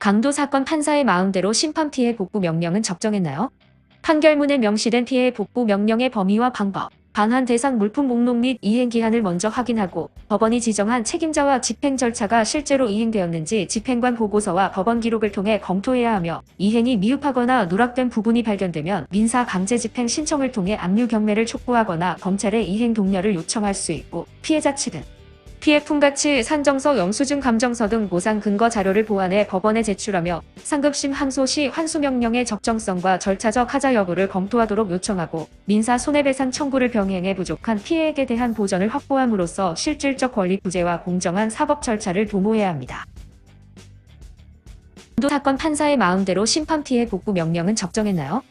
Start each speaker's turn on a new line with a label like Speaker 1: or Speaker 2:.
Speaker 1: 강도 사건 판사의 마음대로 심판 피해 복구 명령은 적정했나요? 판결문에 명시된 피해 복구 명령의 범위와 방법, 반환 대상 물품 목록 및 이행 기한을 먼저 확인하고 법원이 지정한 책임자와 집행 절차가 실제로 이행되었는지 집행관 보고서와 법원 기록을 통해 검토해야 하며 이행이 미흡하거나 누락된 부분이 발견되면 민사 강제 집행 신청을 통해 압류 경매를 촉구하거나 검찰에 이행 독려를 요청할 수 있고 피해자 측은 피해 품가치, 산정서, 영수증, 감정서 등 보상 근거 자료를 보완해 법원에 제출하며 상급심 항소 시 환수 명령의 적정성과 절차적 하자 여부를 검토하도록 요청하고 민사 손해배상 청구를 병행해 부족한 피해액에 대한 보전을 확보함으로써 실질적 권리 구제와 공정한 사법 절차를 도모해야 합니다. 도 사건 판사의 마음대로 심판 피해 복구 명령은 적정했나요?